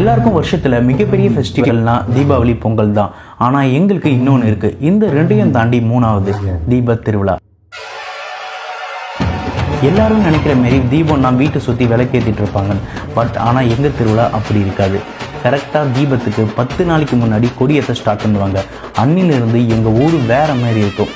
எல்லாருக்கும் வருஷத்துல மிகப்பெரிய ஃபெஸ்டிவல்னால் தீபாவளி பொங்கல் தான். ஆனா எங்களுக்கு இன்னொன்று இருக்கு. இந்த ரெண்டையும் தாண்டி மூணாவது தீப திருவிழா. எல்லாரும் நினைக்கிற மாரி தீபம் நான் வீட்டை சுற்றி விளக்கேற்றிட்டு இருப்பாங்க. பட் ஆனால் எங்கள் திருவிழா அப்படி இருக்காது. கரெக்டாக தீபத்துக்கு பத்து நாளைக்கு முன்னாடி கொடியத்தை ஸ்டார்ட் பண்ணுவாங்க. அன்னிலிருந்து எங்கள் ஊர் வேற மாதிரி இருக்கும்.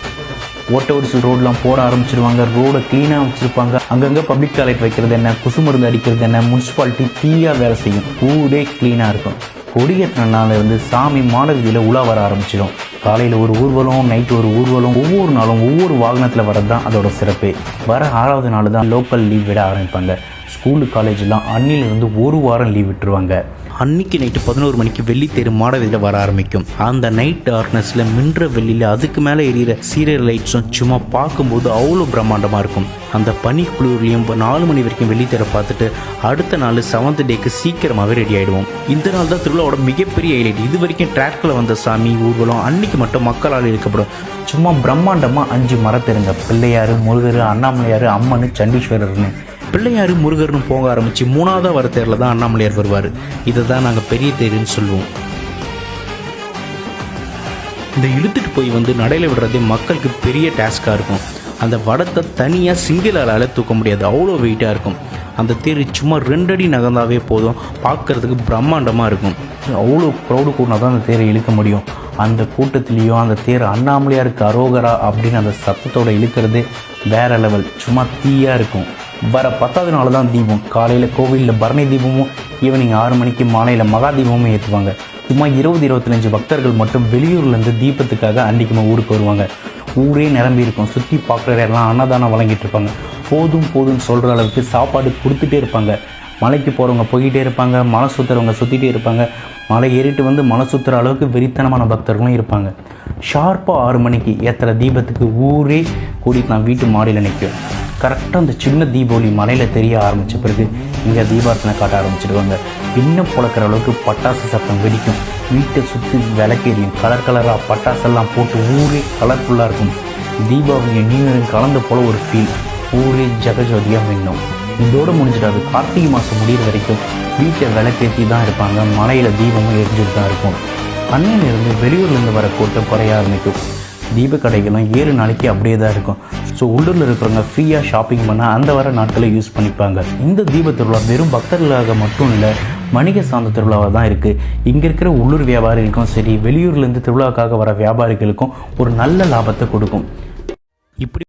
ஓட்ட ஒடிசல் ரோடெலாம் போட ஆரம்பிச்சிருவாங்க. ரோடை க்ளீனாக வச்சுருப்பாங்க. அங்கங்கே பப்ளிக் டாய்லெட் வைக்கிறது என்ன? குசு மருந்து அடிக்கிறது என்ன? முனிசிபாலிட்டி தீயாக வேலை செய்யும். ஊரே க்ளீனாக இருக்கும். கொடியேற்றினால இருந்து சாமி மாடவீதியில் உலா வர ஆரம்பிச்சிடும் காலையில் ஒரு ஊர்வலம் நைட்டு ஒரு ஊர்வலம் ஒவ்வொரு நாளும் ஒவ்வொரு வாகனத்தில் வரது தான் அதோட சிறப்பு. வர ஆறாவது நாள் தான் லோக்கல் லீவ் விட ஆரம்பிப்பாங்க. ஸ்கூலு காலேஜெலாம் அன்னிலிருந்து ஒரு வாரம் லீவ் விட்டுருவாங்க. அன்னைக்கு நைட்டு பதினோரு மணிக்கு வெள்ளித்தேரு மாடவெளியில் வர ஆரம்பிக்கும். அந்த நைட் டார்க்னஸில் மின்ற வெள்ளியில் அதுக்கு மேலே எரியிற சீரியல் லைட்ஸும் சும்மா பார்க்கும்போது அவ்வளோ பிரம்மாண்டமாக இருக்கும். அந்த பனி குளிர்லையும் நாலு மணி வரைக்கும் வெள்ளித்தேரை பார்த்துட்டு அடுத்த நாள் செவன்த் டேக்கு சீக்கிரமாகவே ரெடி ஆகிடுவோம் இந்த நாள் தான் திருவிழாவோட மிகப்பெரிய ஹைலைட் இது வரைக்கும் ட்ராக்கில் வந்த சாமி ஊர்வலம் அன்னைக்கு மட்டும் மக்களால் இழுக்கப்படும். சும்மா பிரம்மாண்டமாக அஞ்சு மரத்தெருங்க. பிள்ளையார் முருகர் அண்ணாமலையார் அம்மனு சண்டீஸ்வரர்னு. பிள்ளையார் முருகர்னு போக ஆரம்பித்து மூணாவதாக வர தேரில் தான் அண்ணாமலையார் வருவார். இதை தான் நாங்கள் பெரிய தேர்ன்னு சொல்லுவோம். இந்த இழுத்துட்டு போய் வந்து நடையில் விடுறதே மக்களுக்கு பெரிய டாஸ்காக இருக்கும். அந்த வடத்தை தனியாக சிங்கிளால் தூக்க முடியாது. அவ்வளோ வெயிட்டாக இருக்கும். அந்த தேர் சும்மா ரெண்டடி நகர்ந்தாவே போதும். பார்க்கறதுக்கு பிரம்மாண்டமாக இருக்கும். அவ்வளோ க்ரௌடு கூட்டினா தான் அந்த தேரை இழுக்க முடியும். அந்த கூட்டத்துலேயும் அந்த தேர் அண்ணாமலையாருக்கு அரோகரா அப்படின்னு அந்த சத்தத்தோடு இழுக்கிறது வேற லெவல் சும்மா தீயாக இருக்கும். வர பத்தாவது நாள் தான் தீபம். காலையில் கோவிலில் பரணி தீபமும் ஈவினிங் ஆறு மணிக்கு மாலையில் மகா தீபமும் ஏற்றுவாங்க சும்மா இருபது இருபத்தஞ்சு பக்தர்கள் மட்டும் வெளியூர்லேருந்து தீபத்துக்காக அன்றைக்குமா ஊருக்கு வருவாங்க. ஊரே நிரம்பி இருக்கும். சுற்றி பார்க்குற எல்லாம் அன்னதானம் வழங்கிட்டு இருப்பாங்க. போதும் போதும்னு சொல்கிற அளவுக்கு சாப்பாடு கொடுத்துட்டே இருப்பாங்க. மலைக்கு போகிறவங்க போய்கிட்டே இருப்பாங்க மலை சுற்றுறவங்க சுற்றிட்டே இருப்பாங்க. மலை ஏறிட்டு வந்து மலை சுற்றுற அளவுக்கு வெறித்தனமான பக்தர்களும் இருப்பாங்க. ஷார்ப்பாக ஆறு மணிக்கு ஏற்றுற தீபத்துக்கு ஊரே கூடி நான் வீட்டு மாடியில் நிற்கும் கரெக்டாக அந்த சின்ன தீபாவளி மலையில் தெரிய ஆரம்பித்த பிறகு இங்கே தீபார்த்தனை காட்ட ஆரம்பிச்சிடுவாங்க. இன்னும் பழக்கிற அளவுக்கு பட்டாசு சத்தம் வெடிக்கும். வீட்டை சுற்றி விளக்கேறியும் கலர் கலராக பட்டாசெல்லாம் போட்டு ஊரே கலர்ஃபுல்லாக இருக்கும். தீபாவளி நியூ இயர் கலந்த போல ஒரு ஃபீல் ஊரே ஜெகஜோதியாக மின்னும். இதோடு முடிஞ்சிடாது கார்த்திகை மாதம் முடிகிற வரைக்கும் வீட்டை விளக்கேற்றி தான் இருப்பாங்க. மலையில் தீபமும் எரிஞ்சுட்டு தான் இருக்கும். பண்ணையிலிருந்து வெளியூர்லேருந்து வர கூட்டம் குறைய ஆரம்பிக்கும். தீப கடைகளும் ஏழு நாளைக்கு அப்படியே தான் இருக்கும். ஸோ உள்ளூரில் இருக்கிறவங்க ஃப்ரீயாக ஷாப்பிங் பண்ணால் அந்த வர நாட்களை யூஸ் பண்ணிப்பாங்க. இந்த தீப திருவிழா வெறும் பக்தர்களாக மட்டும் இல்லை வணிக சார்ந்த திருவிழாவாக தான் இருக்குது இங்கே இருக்கிற உள்ளூர் வியாபாரிகளுக்கும் சரி வெளியூர்லேருந்து திருவிழாவுக்காக வர வியாபாரிகளுக்கும் ஒரு நல்ல லாபத்தை கொடுக்கும். இப்படி